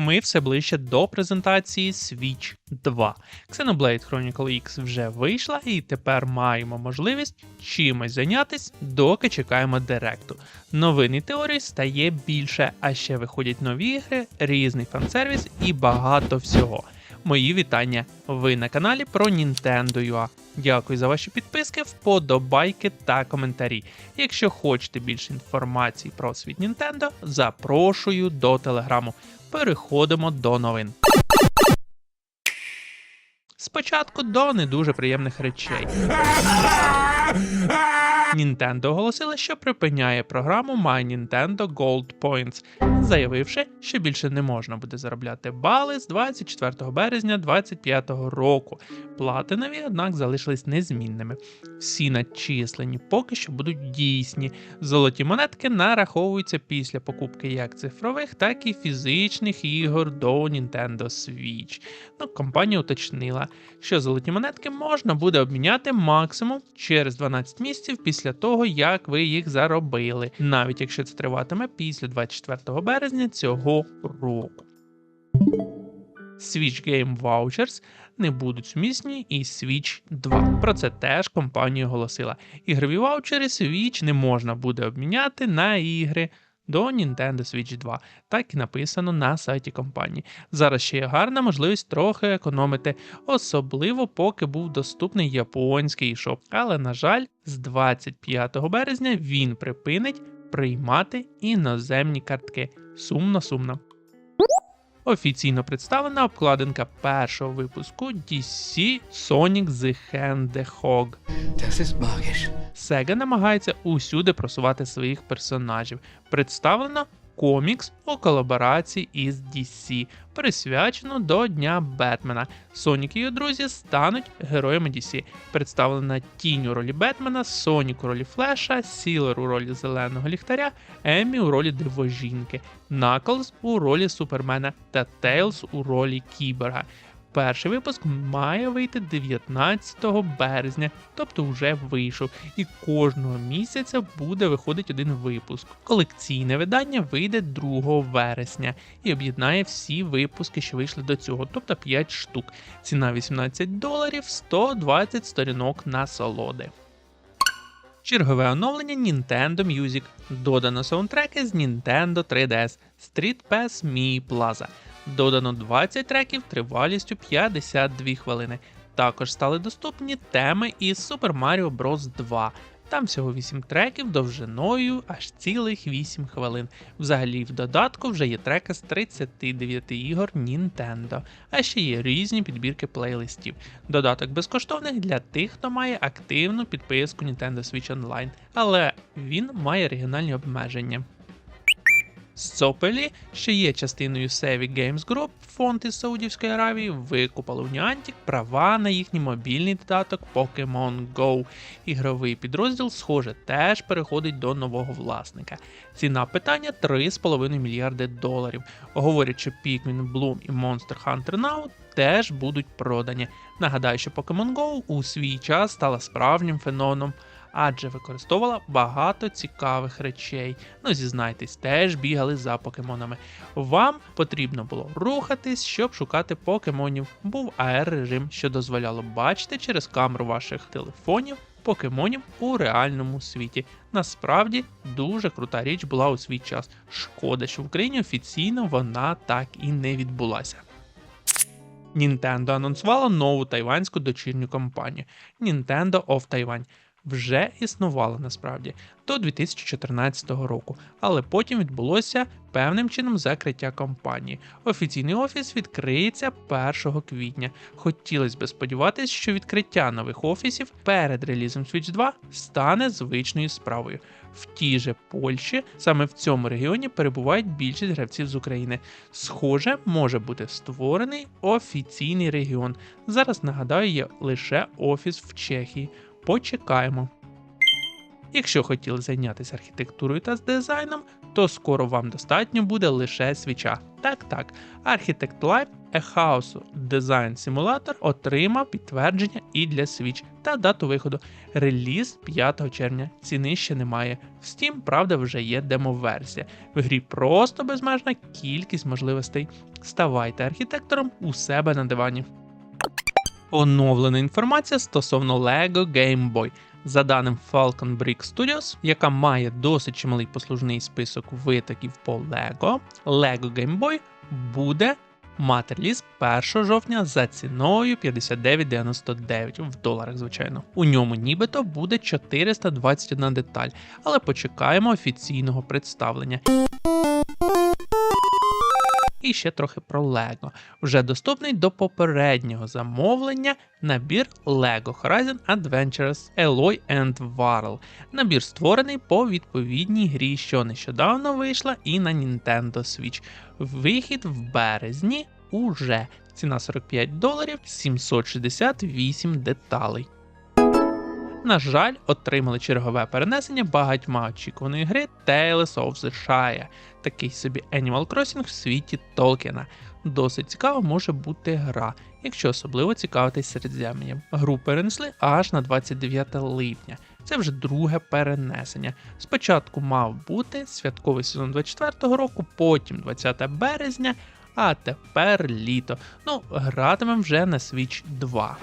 ми все ближче до презентації Switch 2. Xenoblade Chronicle X вже вийшла, і тепер маємо можливість чимось зайнятись, доки чекаємо директу. Новин і теорій стає більше, а ще виходять нові ігри, різний фан-сервіс і багато всього. Мої вітання. Ви на каналі про Nintendo.ua. Дякую за ваші підписки, вподобайки та коментарі. Якщо хочете більше інформації про світ Nintendo, запрошую до телеграму. Переходимо до новин. Спочатку до не дуже приємних речей. Nintendo оголосила, що припиняє програму My Nintendo Gold Points, заявивши, що більше не можна буде заробляти бали з 24 березня 2025 року. Платинові, однак, залишились незмінними. Всі надчислені поки що будуть дійсні. Золоті монетки нараховуються після покупки як цифрових, так і фізичних ігор до Nintendo Switch. Ну, компанія уточнила, що золоті монетки можна буде обміняти максимум через 12 місяців після того, як ви їх заробили, навіть якщо це триватиме після 24 березня цього року. Switch Game Vouchers не будуть сумісні із Switch 2. Про це теж компанія оголосила. Ігрові ваучери Switch не можна буде обміняти на ігри до Nintendo Switch 2. Так і написано на сайті компанії. Зараз ще є гарна можливість трохи економити, особливо поки був доступний японський eShop. Але, на жаль, з 25 березня він припинить приймати іноземні картки. Сумно-сумно. Офіційно представлена обкладинка першого випуску DC Sonic the Hedgehog. Das ist. Sega намагається усюди просувати своїх персонажів. Представлено комікс у колаборації із DC, присвячено до Дня Бетмена. Сонік і його друзі стануть героями DC. Представлена тінь у ролі Бетмена, Сонік у ролі Флеша, Сілер у ролі зеленого ліхтаря, Еммі у ролі дивожінки, Наклз у ролі Супермена та Тейлз у ролі Кіберга. Перший випуск має вийти 19 березня, тобто вже вийшов, і кожного місяця буде виходити один випуск. Колекційне видання вийде 2 вересня і об'єднає всі випуски, що вийшли до цього, тобто 5 штук. Ціна 18 доларів, 120 сторінок насолоди. Чергове оновлення Nintendo Music. Додано саундтреки з Nintendo 3DS Street Pass Mi Plaza. Додано 20 треків тривалістю 52 хвилини. Також стали доступні теми із Super Mario Bros. 2. Там всього 8 треків довжиною аж цілих 8 хвилин. Взагалі, в додатку вже є треки з 39 ігор Nintendo, а ще є різні підбірки плейлистів. Додаток безкоштовний для тих, хто має активну підписку Nintendo Switch Online, але він має регіональні обмеження. Сцопелі, що є частиною Sevi Games Group, фонд із Саудівської Аравії, викупили в Niantic права на їхній мобільний додаток Pokemon Go. Ігровий підрозділ, схоже, теж переходить до нового власника. Ціна питання 3,5 мільярди доларів. Говорять, що Pikmin Bloom і Monster Hunter Now теж будуть продані. Нагадаю, що Pokemon Go у свій час стала справжнім феноменом адже використовувала багато цікавих речей. Ну, зізнайтесь, теж бігали за покемонами. Вам потрібно було рухатись, щоб шукати покемонів. Був AR-режим, що дозволяло бачити через камеру ваших телефонів. Покемонів у реальному світі. Насправді дуже крута річ була у свій час. Шкода, що в Україні офіційно вона так і не відбулася. Nintendo анонсувала нову тайванську дочірню компанію Nintendo of Taiwan вже існувала насправді до 2014 року, але потім відбулося певним чином закриття компанії. Офіційний офіс відкриється 1 квітня. Хотілося б сподіватися, що відкриття нових офісів перед релізом Switch 2 стане звичною справою. В тій же Польщі саме в цьому регіоні перебувають більшість гравців з України. Схоже, може бути створений офіційний регіон. Зараз нагадаю, є лише офіс в Чехії почекаємо. Якщо хотіли зайнятися архітектурою та з дизайном, то скоро вам достатньо буде лише свіча. Так так, Architect Live A House Design Simulator отримав підтвердження і для Switch та дату виходу. Реліз 5 червня. Ціни ще немає. В Steam, правда, вже є демо-версія. В грі просто безмежна кількість можливостей. Ставайте архітектором у себе на дивані. Оновлена інформація стосовно LEGO Game Boy. За даним Falcon Brick Studios, яка має досить чималий послужний список витоків по LEGO, LEGO Game Boy буде мати реліз 1 жовтня за ціною 59,99 в доларах, звичайно. У ньому нібито буде 421 деталь, але почекаємо офіційного представлення. І ще трохи про Lego. Вже доступний до попереднього замовлення набір Lego Horizon Adventures Alloy and Warl. Nabір створений по відповідній грі, що нещодавно вийшла і на Nintendo Switch. Вихід в березні уже. Ціна 45 доларів 768 деталей. На жаль, отримали чергове перенесення багатьма очікуваної гри Tales of the Shire, такий собі Animal Crossing в світі Толкіна. Досить цікава може бути гра, якщо особливо цікавитись середзем'ям. Гру перенесли аж на 29 липня. Це вже друге перенесення. Спочатку мав бути святковий сезон 24 року, потім 20 березня, а тепер літо. Ну, гратимемо вже на Switch 2.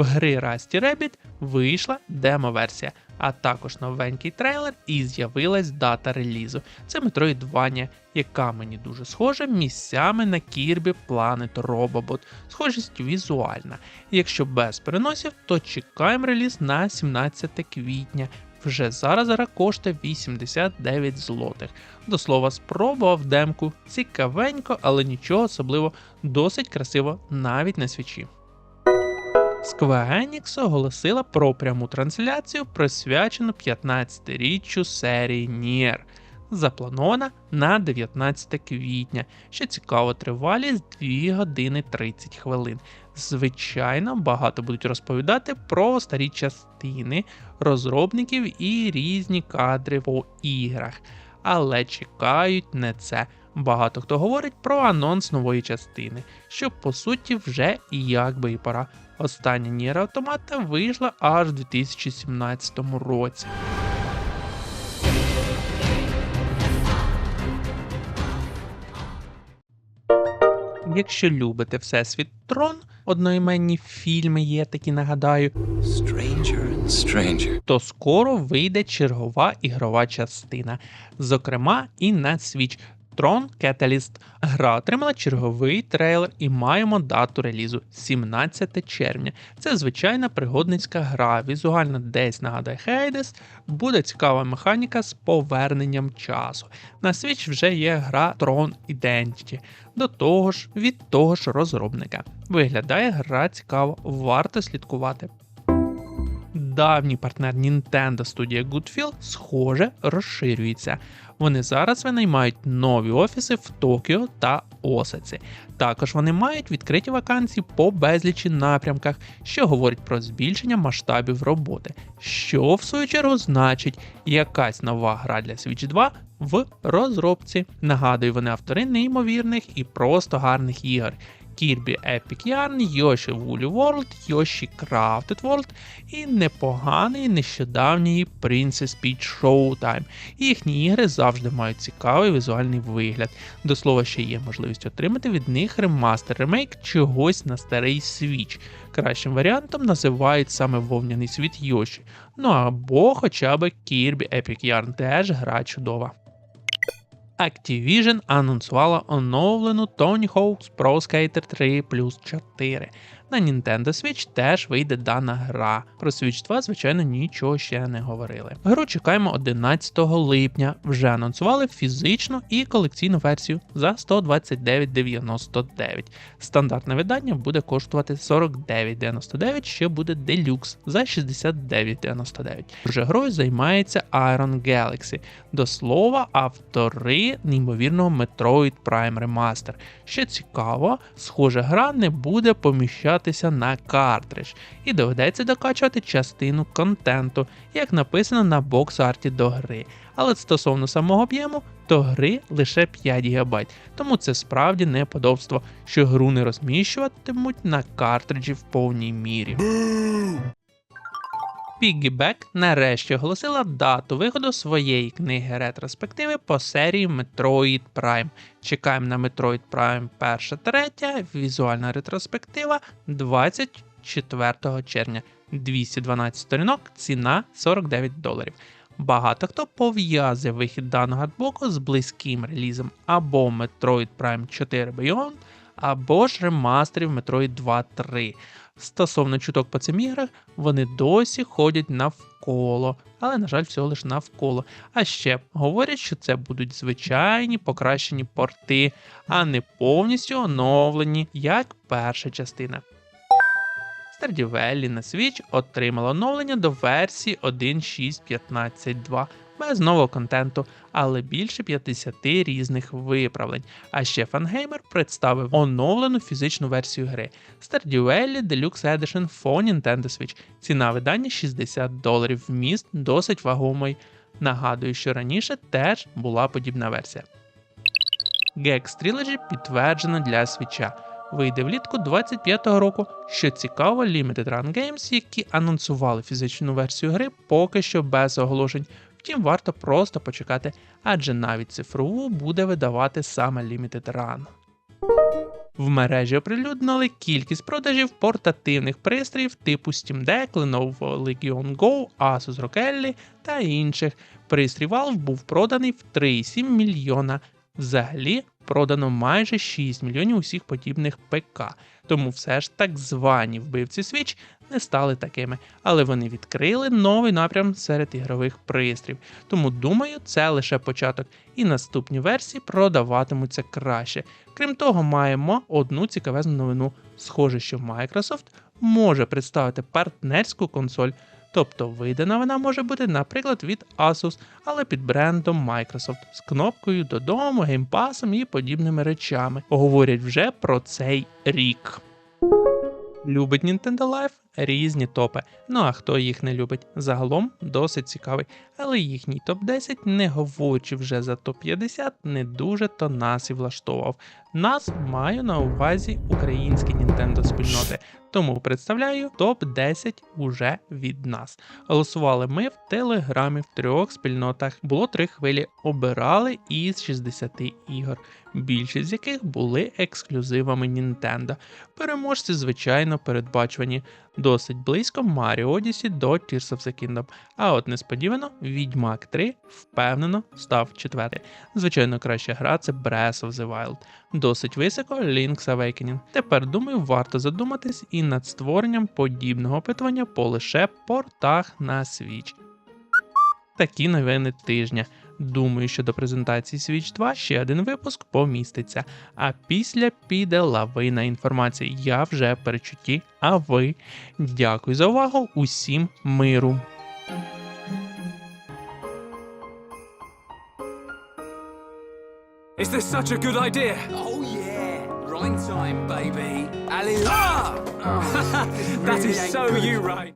В гри Rusty Rabbit вийшла демо-версія, а також новенький трейлер і з'явилась дата релізу. Це Metroidvania, яка мені дуже схожа місцями на Kirby Planet Robobot. Схожість візуальна. Якщо без переносів, то чекаємо реліз на 17 квітня. Вже зараз гра коштує 89 злотих. До слова, спробував демку. Цікавенько, але нічого особливо, досить красиво навіть на свічі. Square Enix оголосила про пряму трансляцію, присвячену 15-річчю серії Nier. Запланована на 19 квітня, що цікаво тривалість 2 години 30 хвилин. Звичайно, багато будуть розповідати про старі частини розробників і різні кадри по іграх. Але чекають не це. Багато хто говорить про анонс нової частини, що по суті вже і як би і пора. Остання Nier Automata вийшла аж у 2017 році. Якщо любите Всесвіт Трон, одноіменні фільми є такі, нагадаю, Stranger and stranger. то скоро вийде чергова ігрова частина, зокрема і на Switch. Tron Catalyst. Гра отримала черговий трейлер і маємо дату релізу 17 червня. Це звичайна пригодницька гра, візуально десь нагадає Hades, буде цікава механіка з поверненням часу. На Switch вже є гра Tron Identity. До того ж, від того ж розробника. Виглядає гра цікаво, варто слідкувати. Давній партнер Nintendo студія Goodfield, схоже, розширюється. Вони зараз винаймають нові офіси в Токіо та Осаці. Також вони мають відкриті вакансії по безлічі напрямках, що говорить про збільшення масштабів роботи, що в свою чергу значить якась нова гра для Switch 2 в розробці. Нагадую, вони автори неймовірних і просто гарних ігор. Kirby Epic Yarn, Yoshi Woolly World, Yoshi Crafted World і непоганий нещодавній Princess Peach Showtime. Їхні ігри завжди мають цікавий візуальний вигляд. До слова, ще є можливість отримати від них ремастер ремейк чогось на старий Switch. Кращим варіантом називають саме вовняний світ Йоші. Ну або хоча б Kirby Epic Yarn теж гра чудова. Activision анонсувала оновлену Tony Hawk's Pro Skater 3 плюс 4. На Nintendo Switch теж вийде дана гра. Про Switch 2, звичайно, нічого ще не говорили. Гру чекаємо 11 липня. Вже анонсували фізичну і колекційну версію за 129,99. Стандартне видання буде коштувати 49,99, ще буде Deluxe за 69,99. Вже грою займається Iron Galaxy. До слова, автори неймовірного Metroid Prime Remaster. Що цікаво, схоже, гра не буде поміщати підписатися на картридж, і доведеться докачувати частину контенту, як написано на бокс-арті до гри. Але стосовно самого об'єму, то гри лише 5 ГБ, тому це справді неподобство, що гру не розміщуватимуть на картриджі в повній мірі. Piggyback нарешті оголосила дату виходу своєї книги ретроспективи по серії Metroid Prime. Чекаємо на Metroid Prime 1 третя, візуальна ретроспектива 24 червня. 212 сторінок, ціна 49 доларів. Багато хто пов'язує вихід даного артбуку з близьким релізом або Metroid Prime 4 Beyond, або ж ремастерів Metroid 2 3. Стосовно чуток по цим іграх, вони досі ходять навколо, але, на жаль, всього лише навколо. А ще говорять, що це будуть звичайні покращені порти, а не повністю оновлені, як перша частина. Stardew на Switch отримала оновлення до версії 1.6.15.2 без нового контенту, але більше 50 різних виправлень. А ще Фангеймер представив оновлену фізичну версію гри Stardew Deluxe Edition for Nintendo Switch. Ціна видання 60 доларів. Вміст досить вагомий. Нагадую, що раніше теж була подібна версія. Gex Trilogy підтверджено для свіча. Вийде влітку 25-го року. Що цікаво, Limited Run Games, які анонсували фізичну версію гри, поки що без оголошень. Втім, варто просто почекати, адже навіть цифрову буде видавати саме Limited Run. В мережі оприлюднили кількість продажів портативних пристроїв типу Steam Deck, Lenovo Legion Go, Asus ROG та інших. Пристрій Valve був проданий в 3,7 мільйона. Взагалі продано майже 6 мільйонів усіх подібних ПК, тому все ж так звані вбивці Switch не стали такими, але вони відкрили новий напрям серед ігрових пристроїв. Тому думаю, це лише початок, і наступні версії продаватимуться краще. Крім того, маємо одну цікавезну новину. Схоже, що Microsoft може представити партнерську консоль. Тобто видана вона може бути, наприклад, від Asus, але під брендом Microsoft з кнопкою додому, геймпасом і подібними речами. Говорять вже про цей рік. Любить Nintendo Life різні топи. Ну а хто їх не любить? Загалом досить цікавий, але їхній топ-10, не говорячи вже за топ-50, не дуже то нас і влаштовував. Нас маю на увазі українські Nintendo спільноти, тому представляю топ-10 уже від нас. Голосували ми в телеграмі в трьох спільнотах. Було три хвилі, обирали із 60 ігор, більшість з яких були ексклюзивами Nintendo. Переможці, звичайно, передбачувані досить близько Mario Odyssey до Tears of the Kingdom. А от несподівано Відьмак 3 впевнено став четвертий. Звичайно, краща гра це Breath of the Wild. Досить високо Link's Awakening. Тепер думаю, варто задуматись і над створенням подібного опитування по лише портах на Switch. Такі новини тижня. Думаю, що до презентації Switch 2 ще один випуск поміститься. А після піде лавина інформації. Я вже перечутті. А ви дякую за увагу. Усім миру. Is this such a good idea? Oh yeah, rhyme time, baby. Ali- Ah! that is so you right.